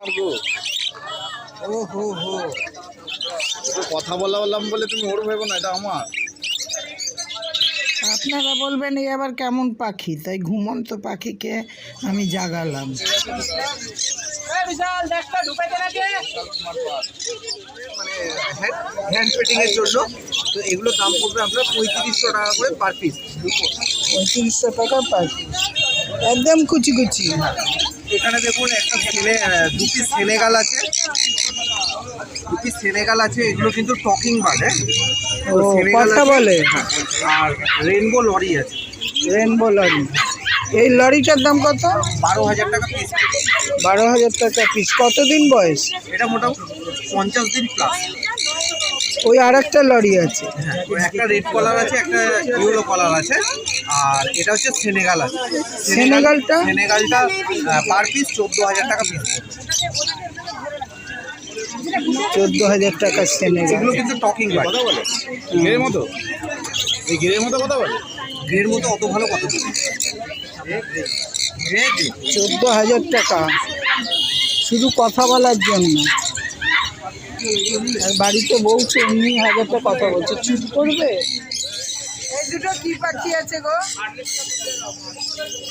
পারব? ও হো হো কথা বলা বললাম বলে তুমি ওর ভেবো না এটা আমার। আপনারা বলবেন এই আবার কেমন পাখি? তাই ঘুমন্ত পাখিকে আমি জাগালাম। মানে হ্যান্ড ফিটিং এর জন্য। তো এগুলোর দাম পড়বে আপনার পঁয়ত্রিশশো টাকা করে পার পিস পঁয়ত্রিশশো টাকা পাখি একদম কুচি কুচি। এখানে দেখুন একটা সেনে দু পিস সেনেগাল আছে। দু পিস সেনেগাল আছে এগুলো কিন্তু টকিং বার্ড হ্যাঁ বলে? আর রেনবো লরি আছে। Rainbow lory. এই লরিটার দাম কত? বারো হাজার টাকা পিস বারো হাজার টাকা পিস কতদিন বয়স? এটা মোটামুটি পঞ্চাশ দিন প্লাস ওই আর একটা লরি আছে। হ্যাঁ ওই একটা রেড কলার আছে একটা ইয়েলো কলার আছে আর এটা হচ্ছে সেনেগাল আছে। সেনেগালটা? সেনেগালটা পার পিস চোদ্দ হাজার টাকা পিস চোদ্দ হাজার টাকা সেনেগাল এগুলো কিন্তু টকিং কথা বলে? গেরের মতো? এই গেরের মতো কথা বলে? গেরের মতো অত ভালো কথা বলে চোদ্দ হাজার টাকা। শুধু কথা বলার জন্য। বাড়িতে বউ এমনি হাজারটা কথা বলছে। চুপ করবে? এই দুটো কি আছে গো?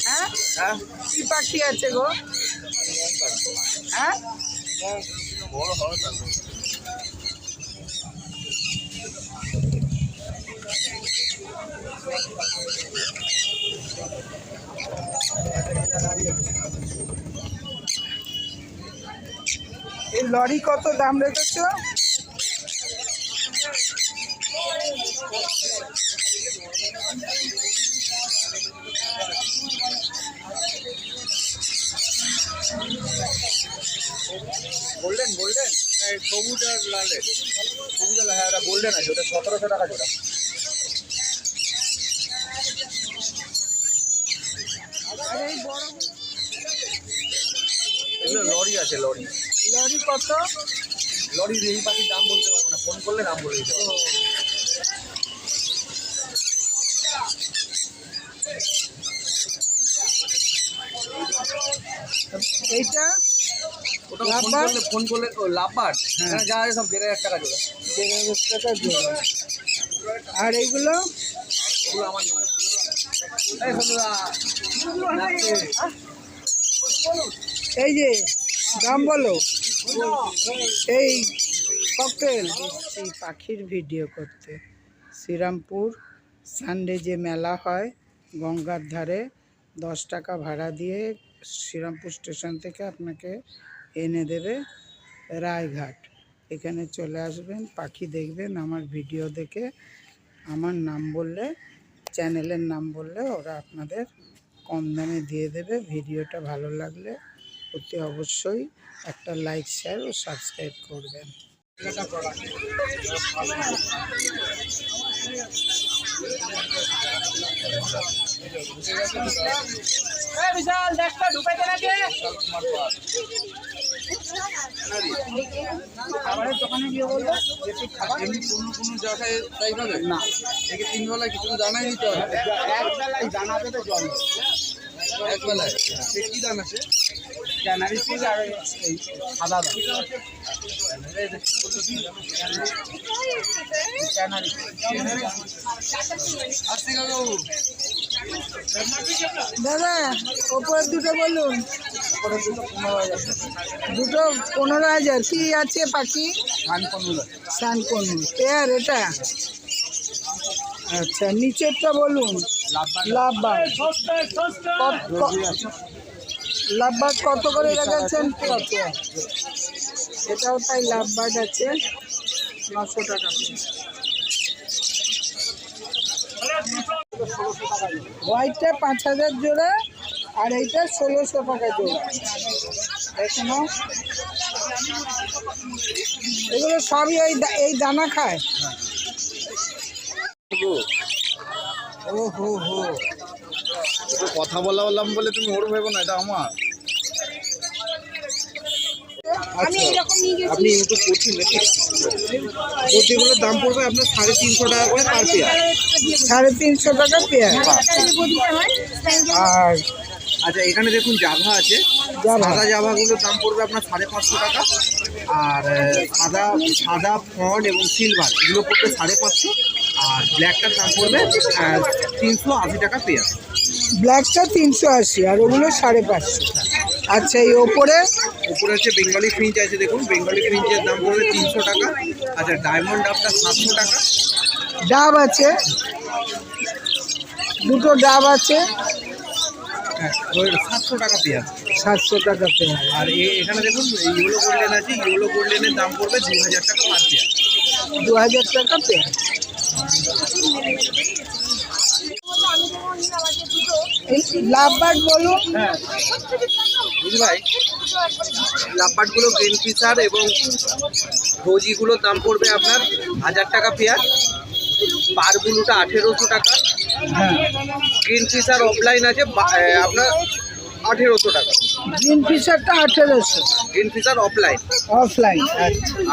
হ্যাঁ? আছে গো? হ্যাঁ? এই লরি কত দাম রেখেছো? Golden golden? সবুজ আর লালের। সবুজ আর হ্যাঁ ওটা গোল্ডেন আছে, ওটা সতেরোশো টাকা জোড়া। লরি আছে, লরি। লরি কত এই পাখির দাম বলতে পারব না ফোন করলে দাম বলে দিতে এইটা? ওটা ফোন? করলে ফোন করলে লাভবার হ্যাঁ। হ্যাঁ যা সব দেড় হাজার টাকা জোড়া দেড় হাজার টাকা জোড়া আর এইগুলো? এগুলো আমার নয় এই সন্ধ্যা নাচছে। এই যে দাম বলো। এই ককটেল। এই পাখির ভিডিও করতে। শ্রীরামপুর সানডে যে মেলা হয়, গঙ্গার ধারে দশ টাকা ভাড়া দিয়ে শ্রীরামপুর স্টেশন থেকে আপনাকে এনে দেবে রায়ঘাট। এখানে চলে আসবেন, পাখি দেখবেন, আমার ভিডিও দেখে, আমার নাম বললে, চ্যানেলের নাম বললে ওরা আপনাদের কম দামে দিয়ে দেবে। ভিডিওটা ভালো লাগলে অতি অবশ্যই একটা লাইক শেয়ার ও সাবস্ক্রাইব করবেন। খাবারের দোকানে গিয়ে বলব এমনি কোনো কোনো জায়গায় তাই হবে না। একে তিন বেলায় কিছু জানাই দিতে হবে এক বেলায় দানা দেবে জল। এক বেলায় সে কি দাম আছে? আর এই সাদা দাদা ওপরের দুটো বলুন। দুটো পনেরো হাজার। কি আছে পাখি? ধান কমলা সানকনু পেয়ার এটা? আচ্ছা নিচেরটা বলুন। লাভ লাভবাদ লাভবাদ কত করে কত এটাও তাই লাভবাদ আছে। নশো টাকা। হোয়াইটটা পাঁচ হাজার জোড়া আর এইটা ষোলোশো টাকা জোড়া। এখনও এগুলো সবই ওই এই দানা খায়। ও হো হো। তো কথা বলা বললাম বলে তুমি ওর ভেবো না এটা আমার। আমি এরকম নিয়ে গেছি। আপনি ইউটিউব করছেন নাকি প্রতিগুলোর দাম পড়বে আপনার সাড়ে তিনশো টাকা করে পার পেয়ার। সাড়ে তিনশো টাকা পেয়ার। আর আচ্ছা এখানে দেখুন জাভা আছে। সাদা জাভাগুলোর দাম পড়বে আপনার সাড়ে পাঁচশো টাকা। আর সাদা সাদা ফন এবং সিলভার এগুলো পড়বে সাড়ে পাঁচশো। আর ব্ল্যাকটার দাম পড়বে তিনশো আশি টাকা পেয়ার। ব্ল্যাকটা তিনশো আশি আর ওগুলো সাড়ে পাঁচশো। আচ্ছা এই ওপরে? উপরে হচ্ছে বেঙ্গলি ফ্রিঞ্চ আছে দেখুন। বেঙ্গলি ফ্রিঞ্চের দাম পড়বে তিনশো টাকা। আচ্ছা ডায়মন্ড ডাবটা সাতশো টাকা। ডাব আছে। দুটো ডাব আছে। হ্যাঁ সাতশো টাকা পেয়ার সাতশো টাকা পেয়ার আর এখানে দেখুন ইউলো গোল্ডেন আছে। ইউলো গোল্ডেনের দাম পড়বে দু হাজার টাকা পার পেয়ার দু হাজার টাকা বলুন হ্যাঁ। গ্রিন এবং ভোজিগুলোর দাম পড়বে আপনার হাজার টাকা পেয়ার। পারগুলোটা আঠেরোশো টাকা। হ্যাঁ। গ্রিন ফিশার অফলাইন আছে আপনার আঠেরোশো টাকা। গ্রিন ফিশারটা আঠেরোশো। গ্রিন ফিশার অফলাইন অফলাইন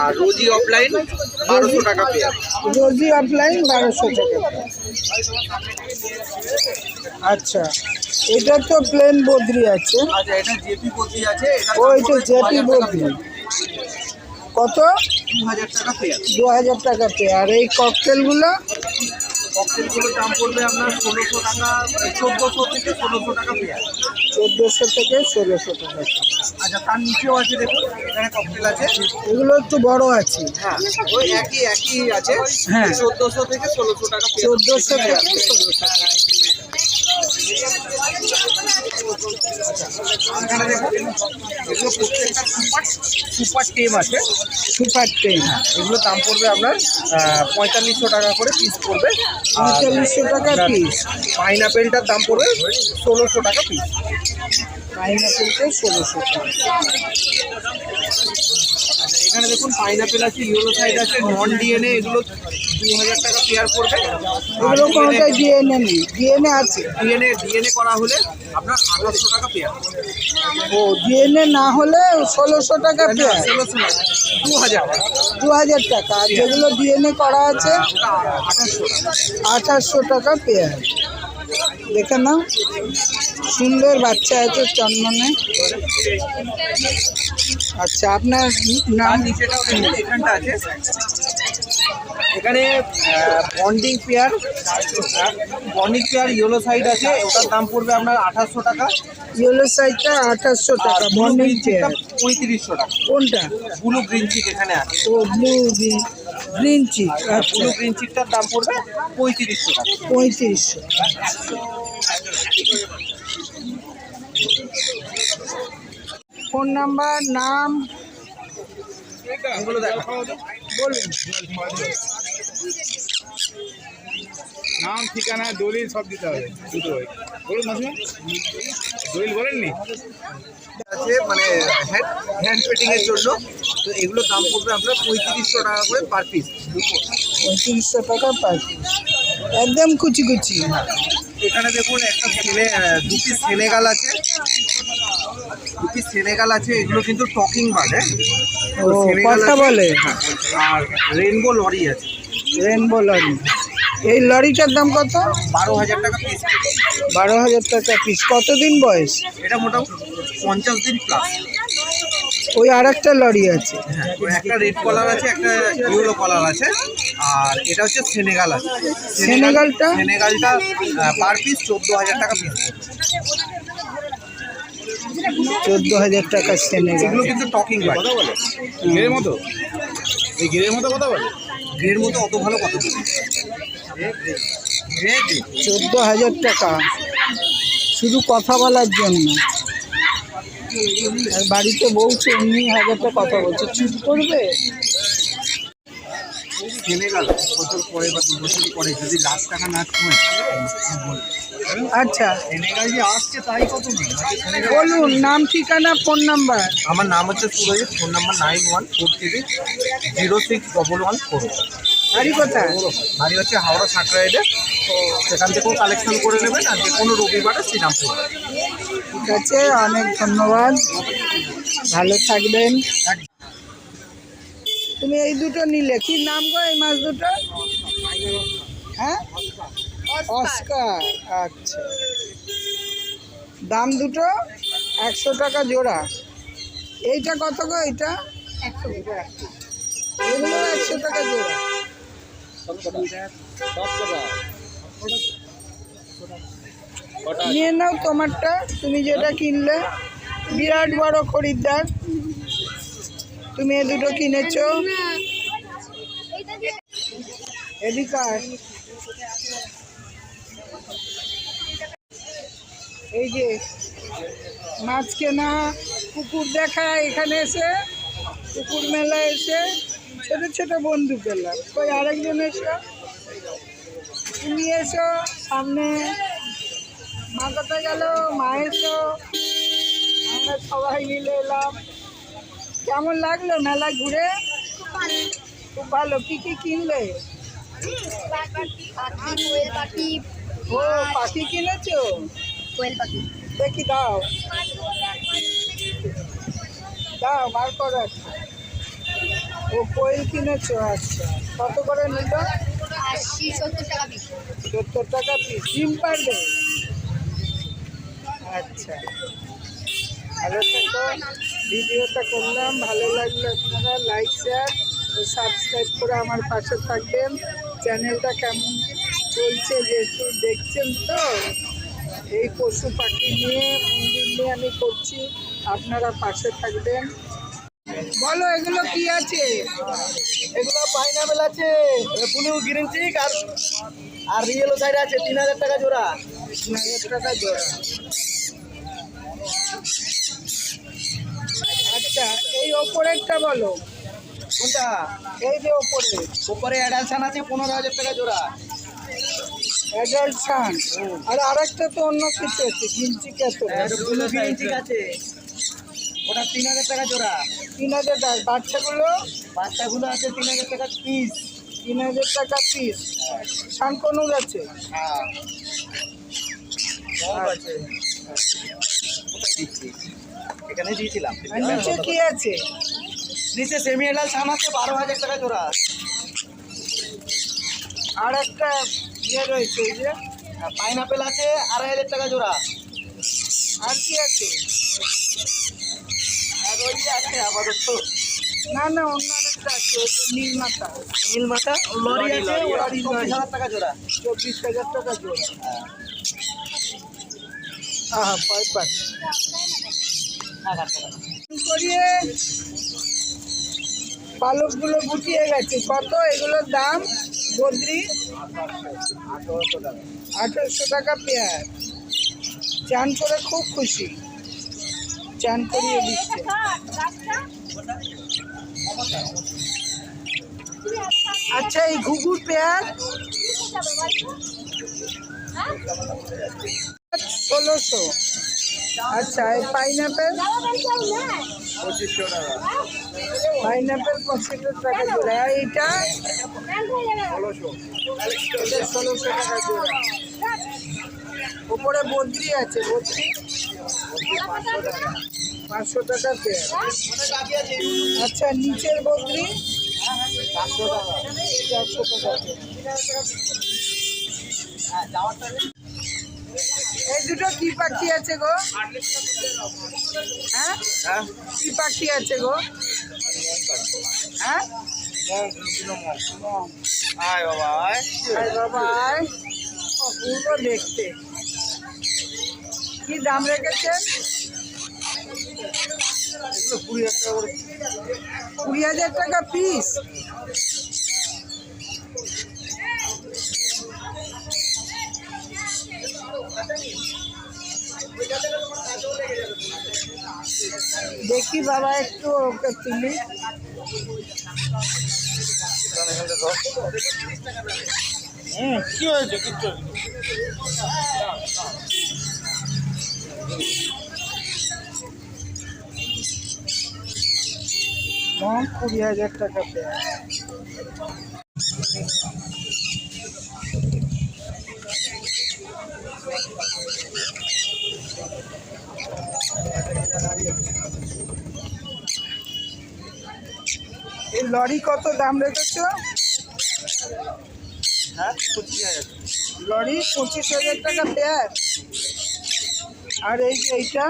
আর রোজি অফলাইন বারোশো টাকা পেয়ার রোজি অফলাইন বারোশো টাকা আচ্ছা এটা তো প্লেন বদ্রি আছে। আচ্ছা এটা জেপি পতি আছে ও এটা জেপি বদ্রি। কত? দু হাজার টাকা পেয়ার দু হাজার টাকা পে আর এই ককটেলগুলো ককটেলগুলোর দাম পড়বে আপনার ষোলোশো টাকা চোদ্দোশো থেকে ষোলোশো টাকা পেঁয়াজ চোদ্দোশো থেকে ষোলোশো টাকা আচ্ছা তার নিচেও আছে দেখুন এখানে ককটেল আছে। এগুলো একটু বড় আছে। হ্যাঁ ওই একই একই আছে। হ্যাঁ। চোদ্দোশো থেকে ষোলোশো টাকা চোদ্দোশো থেকে ষোলোশো এখানে দেখুন এগুলো প্রত্যেকটা সুপার সুপার টেম আছে। সুপার টেম। এগুলো দাম পড়বে আপনার পঁয়তাল্লিশশো টাকা করে পিস পড়বে। পঁয়তাল্লিশশো টাকা পিস পাইনাপেলটার দাম পড়বে ষোলোশো টাকা পিস পাইনাপেলটা ষোলোশো টাকা। এখানে দেখুন পাইনাপেল আছে ইয়েলো সাইড আছে নন ডিএনএ এগুলো দু হাজার টাকা পেয়ার পড়বে এগুলো ডিএনএ নেই? ডিএনএ আছে। ডিএনএ ডিএনএ করা হলে আপনার আঠাশশো টাকা পেয়ার ও ডিএনএ না হলে ষোলোশো টাকা পেয়ার ষোলোশো দু হাজার টাকা দু হাজার টাকা। আর যেগুলো ডিএনএ করা আছে আঠাশশো টাকা আঠাশশো টাকা পেয়ার দেখে নাও। সুন্দর বাচ্চা আছে চন্দনে। আচ্ছা আপনার নাম? এখানটা আছে এখানে bonding pair bonding pair yellow side আছে। ওটার দাম পড়বে আপনার আঠাশশো টাকা। ইয়েলো সাইজটা আঠাশশো টাকা বন্ডিং পেয়ার পঁয়ত্রিশশো টাকা। কোনটা? ব্লু গ্রিন চিক এখানে আছে। ও ব্লু গ্রিন চিক আচ্ছা ব্লু গ্রিন চিকটার দাম পড়বে পঁয়ত্রিশশো টাকা। পঁয়ত্রিশশো। ফোন নাম্বার নাম। এগুলো দেখো। নাম ঠিকানা দলিল সব দিতে হবে। দুটোই বলুন দলিল বলেননি? আছে মানে হ্যান্ড হ্যান্ড পেটিং এর জন্য। তো এগুলোর দাম পড়বে আপনার পঁয়ত্রিশশো টাকা করে পার পিস পঁয়ত্রিশশো টাকা পার piece। একদম কুচি কুচি। এখানে দেখুন একটা আহ, দুটি সেনেগাল আছে। দুটি সেনেগাল আছে এগুলো কিন্তু টকিং হ্যাঁ কথা বলে? হ্যাঁ, আর রেনবো লরি আছে। রেনবো লরি এই লরিটার দাম কত? বারো হাজার টাকা পিস বারো হাজার টাকা পিস কতদিন বয়স? এটা মোটামুটি পঞ্চাশ দিন প্লাস ওই আর একটা লরি আছে। হ্যাঁ একটা রেড কলার আছে একটা ইয়েলো কলার আছে আর এটা হচ্ছে সেনেগাল আছে। সেনেগালটা? সেনেগালটা পার পিস চোদ্দ হাজার টাকা পিস চোদ্দ হাজার টাকা সেনেগাল এগুলো কিন্তু টকিং কথা বলে? গিরের মতো? এই গিরের মতো কথা বলে? গ্রের মতো অত ভালো কথা গ্রে চোদ্দ হাজার টাকা। শুধু কথা বলার জন্য। আর বাড়িতে বলছে এমনি হাজারটা কথা বলছে। চুপ করবে? বছর পরে বা দু বছর পরে যদি লাখ টাকা না কমে আচ্ছা। যে আসছে তাই কত বলুন নাম ঠিকানা ফোন নাম্বার। আমার নাম হচ্ছে Surajit phone number nine one four three zero six double one four. বাড়ি কোথায়? বাড়ি হচ্ছে হাওড়া সাঁকরাইডে তো সেখান থেকেও কালেকশন করে নেবেন আর যে কোনো রবিবারে শ্রীরামপুর। ঠিক আছে অনেক ধন্যবাদ। ভালো থাকবেন। তুমি এই দুটো নিলে। কি নাম গো এই মাছ দুটো? হ্যাঁ? অস্কার। আচ্ছা। দাম দুটো? একশো টাকা জোড়া। এইটা কত গো এইটা? এগুলো একশো টাকা জোড়া। নিয়ে নাও তোমারটা, তুমি যেটা কিনলে, বিরাট বড় খরিদ্দার। তুমি এ দুটো কিনেছো। এই যে, মাছ কেনা, কুকুর দেখা এখানে এসে, কুকুর মেলা এসে। ছোট ছোট বন্ধু পেলাম। কই আরেকজন এসো। তুমি এসো সামনে মা কোথায় গেল মা এসো। আমরা সবাই মিলে এলাম। কেমন লাগল মেলা ঘুরে? খুব ভালো। কী কী কিনলে? পাখি কোয়েল পাখি ও পাখি কিনেছো? কোয়েল পাখি। দেখি দাও। দাও বার করো। ও কোয়েল কিনেছো আচ্ছা কত করে নিল? আশি সত্তর টাকা পিস সত্তর টাকা পিস ডিম পারবে? আচ্ছা। ভালো থেকো। ভিডিওটা করলাম ভালো লাগলে আপনারা লাইক শেয়ার ও সাবস্ক্রাইব করে আমার পাশে থাকবেন। চ্যানেলটা কেমন চলছে যেহেতু দেখছেন তো এই পশু পাখি নিয়ে মন্দির নিয়ে আমি করছি আপনারা পাশে থাকবেন। বলো এগুলো কি আছে? এগুলো পাইনাপেল আছে ব্লু গ্রিন চিক আর আর রিয়েলো সাইড আছে তিন হাজার টাকা জোড়া। তিন হাজার টাকা জোড়া আচ্ছা এই ওপরেরটা বলো। কোনটা? এই যে ওপরে ওপরে অ্যাডালসান আছে পনেরো হাজার টাকা জোড়া। অ্যাডাল্ট সান আর আরেকটা তো অন্য কিছু আছে কত ব্লু। গ্রিন চিক আছে। ওটা তিন হাজার টাকা জোড়া। তিন হাজার টাকা বাচ্চাগুলো? বাচ্চাগুলো আছে তিন হাজার টাকা পিস তিন হাজার টাকা পিস শানকনুর আছে? হ্যাঁ। আচ্ছা। এখানে দিয়েছিলাম। নিচে কি আছে? নিচে সেমি এডাল আছে বারো হাজার টাকা জোড়া। আর একটা ইয়ে রয়েছে এই যে। পাইনাপেল আছে আড়াই হাজার টাকা জোড়া। আর কি আছে? আর ওই আছে আপাতত না না অন্য আরেকটা আছে ওই যে নীলমাতা। মাথা লরি আছে লরি, চব্বিশ হাজার টাকা জোড়া। চব্বিশ হাজার টাকা জোড়া। পাচ্ছি করিয়ে পালকগুলো গুটিয়ে গেছে। কত? এগুলোর দাম? বদ্রি? আঠারোশো টাকা পেয়ার। চান করে খুব খুশি। চান করিয়ে দিচ্ছে। আচ্ছা এই ঘুঘুর পেয়ার ষোলোশো। আচ্ছা এই পাইনাপেল পাইনাপেল পঁচিশশো টাকা জোড়া আর এইটা? ষোলোশো ষোলোশো টাকা জোড়া ওপরে বদ্রি আছে বদ্রি। পাঁচশো টাকা আচ্ছা নিচের বদ্রি চারশো টাকা চারশো টাকা এই দুটো কি পাখি আছে গো? হ্যাঁ? হ্যাঁ? কি পাখি আছে গো? হ্যাঁ? দেখতে। কি দাম রেখেছেন? কুড়ি হাজার টাকা পিস দেখি বাবা একটু ওকে তুলি। হুম কি হয়েছে? কিচ্ছু মম কুড়ি হাজার টাকা পেয়ার এই লরি কত দাম রেখেছো? হ্যাঁ পঁচিশ হাজার। লরি পঁচিশ হাজার টাকা পেয়ার আর এই যে এইটা?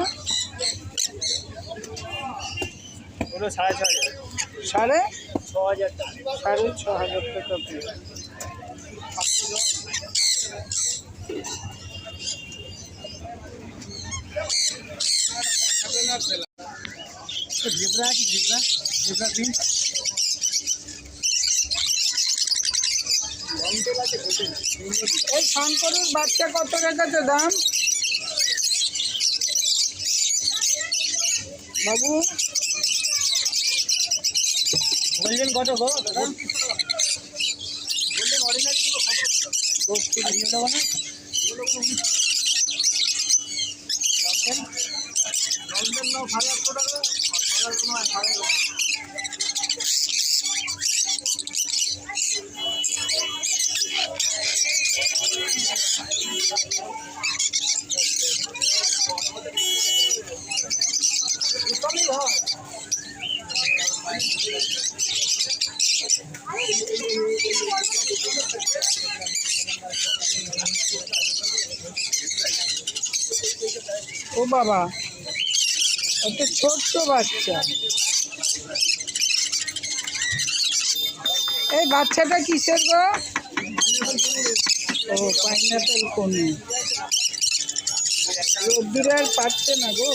ওগুলো সাড়ে ছ হাজার। সাড়ে ছ হাজার টাকা সাড়ে ছ হাজার টাকা পেয়ে জিবরা আছে জিবরা জিবরা প্রিন্ট এই শঙ্করের বাচ্চা কত রেখেছে দাম? বাবু? বলছেন কত গো? দাদা? গোল্ডেন অরিজিনালগুলো কত আর ইয়ে দেবো না লন্ডন নাও সাড়ে আটশো টাকা সাড়ে আটশো বাবা। একটা ছোট্ট বাচ্চা। এই বাচ্চাটা কিসের গো? ও পাইনাপেল কনু রোদ্দুরে আর পাচ্ছে না গো।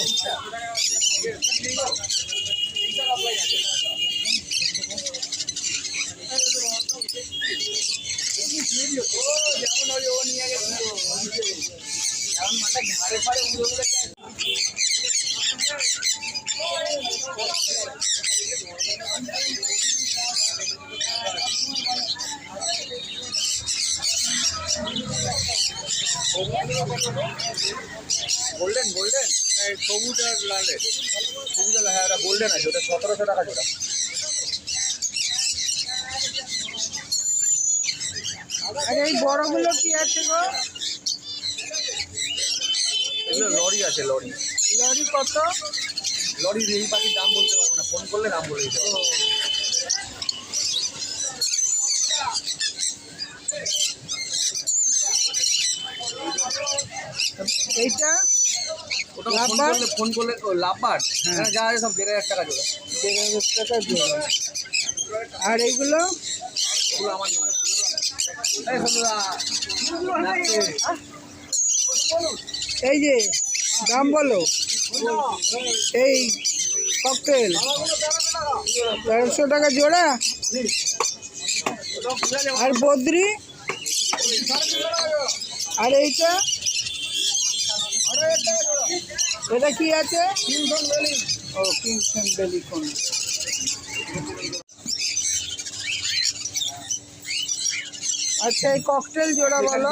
Golden golden? সবুজ আর লালে সবুজ আর হ্যাঁ ওটা গোল্ডেন আছে ওটা সতেরোশো টাকা জোড়া। আর এই বড়গুলো কি আছে গো? এগুলো লরি আছে লরি। লরি কত? লরির এই পাখির দাম বলতে পারব না। ফোন করলে দাম বলে দিতে। এইটা? ওটা ফোন? করলে ফোন করলে ও লাভবার হ্যাঁ। যা আছে সব দেড় হাজার টাকা জোড়া। দেড় হাজার টাকা জোড়া। আর এইগুলো? ওগুলো আমার নয় এই সন্ধ্যা এই যে দাম বলো। এই ককটেল তেরোশো টাকা জোড়া। আর বদ্রি? আর এইটা? এটা কি আছে? আচ্ছা এই ককটেল জোড়া বলো।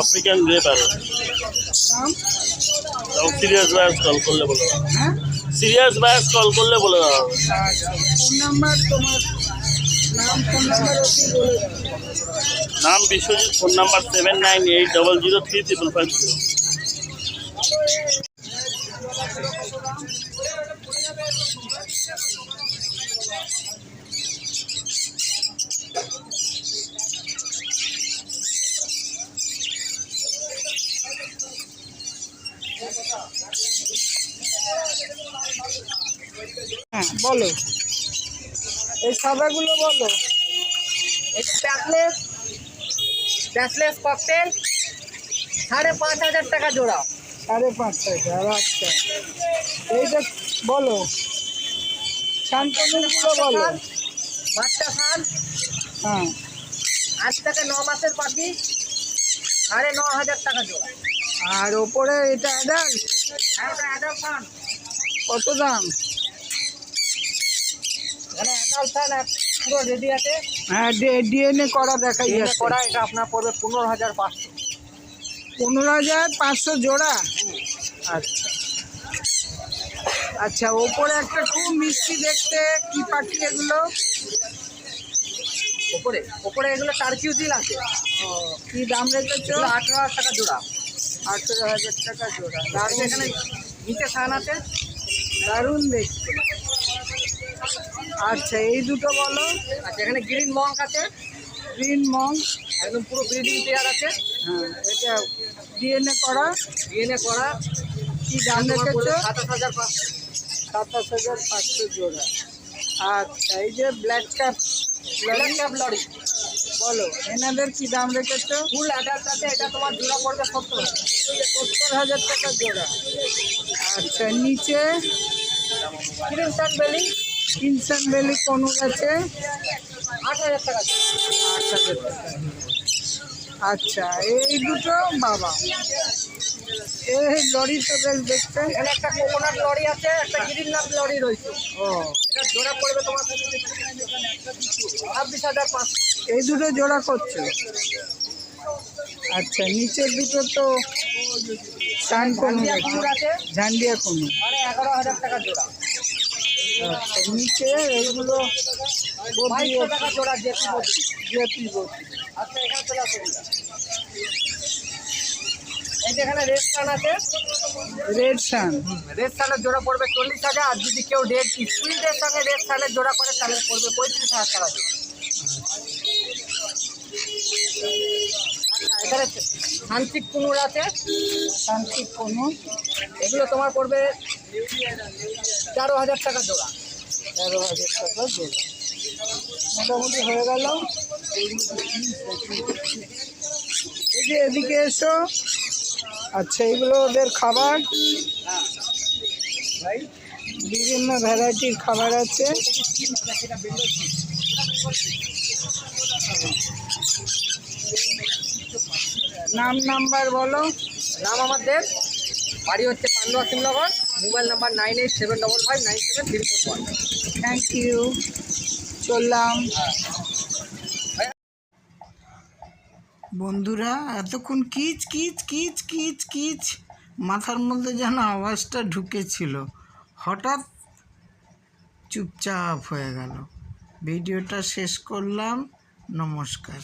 African grey parrot serious buyers call করলে বলে হ্যাঁ? সিরিয়াস বায়াস কল করলে বলে দেওয়া হবে ফোন নাম্বার তোমার নাম ফোন নাম্বার বলে দাও। নাম Biswajit phone number seven nine eight double zero three triple five zero বলো। এই সাদাগুলো বলো। প্যাকলেস ককটেল সাড়ে পাঁচ হাজার টাকা জোড়া। সাড়ে পাঁচ টাকা আচ্ছা। এইটা বলো। শান্তনুগুলো বলো। বাচ্চা খান। হ্যাঁ। আজ থেকে ন মাসের পাখি সাড়ে ন হাজার টাকা জোড়া। আর ওপরে এটা অ্যাডাল ওটা অ্যাডাল্ট কত দাম? পুরো রেডি আছে হ্যাঁ ডিএনএ করা এটা যাচ্ছে। করা এটা আপনার পড়বে পনেরো হাজার পাঁচশো। পনেরো হাজার পাঁচশো জোড়া? আচ্ছা। আচ্ছা ওপরে একটা খুব মিষ্টি দেখতে কি পাখি এগুলো? ওপরে ওপরে এগুলো টার্কিউ দিল আছে। কি দাম রেখেছো? আঠারো হাজার টাকা জোড়া। আঠেরো হাজার টাকা জোড়া। দারুণ এখানে নিচে সান আছে। দারুণ দেখতে। আচ্ছা এই দুটো বলো। আচ্ছা এখানে গ্রিন মঙ্ক আছে। গ্রিন মঙ্ক একদম পুরো ব্রিডিং পেয়ার আছে। হ্যাঁ। এটা ডিএনএ করা। ডিএনএ করা। কি দাম রেখেছো সাতাশ হাজার পাঁচশো সাতাশ হাজার পাঁচশো জোড়া। আচ্ছা এই যে black cap black cap lory বলো এনাদের কি দাম রেখেছো? ফুল অ্যাডাল্ট আছে এটা তোমার জোড়া পড়বে সত্তর। সত্তর হাজার টাকা জোড়া। আচ্ছা নিচে ক্রিমসন বেলি কিনসান বেলি কনুর আছে? আচ্ছা এই দুটো বাবা। এই লরি তো বেশ দেখতে। এখানে একটা কোকোনাট লরি আছে একটা লরি রয়েছে। ও। এটা জোড়া পড়বে তোমার ছাব্বিশ হাজার পাঁচশো। এই দুটো জোড়া করছ? আচ্ছা নিচের দুটো তো সান কনু ঝান্ডিয়া কনু এগারো হাজার টাকা জোড়া। নিচে এইগুলো টাকা জোড়া জেপি বদ্রি আচ্ছা এখানে চলে আসুন। এখানে রেড সান আছে। রেড সান রেড সানের জোড়া পড়বে চল্লিশ হাজার আর যদি কেউ রেড স্পিডের সঙ্গে রেড সানের জোড়া করে তাহলে পড়বে পঁয়ত্রিশ হাজার টাকা আচ্ছা এখানে শান্তিক কুনুর আছে। শান্তি কনু এগুলো তোমার পড়বে তেরো হাজার টাকা জোড়া। তেরো হাজার টাকা জোড়া মোটামুটি হয়ে গেল। এই যে এদিকে এসো। আচ্ছা এগুলো ওদের খাবার। বিভিন্ন ভ্যারাইটির খাবার আছে। নাম নাম্বার বলো। নাম আমাদের বাড়ি হচ্ছে Pandua Simnagar. Mobile number nine eight seven double five nine seven three four one. Thank you চললাম। বন্ধুরা, এতক্ষণ কিচ কিচ কিচ কিচ কিচ, মাথার মধ্যে যেন আওয়াজটা ঢুকেছিল। হঠাৎ চুপচাপ হয়ে গেল। ভিডিওটা শেষ করলাম। নমস্কার।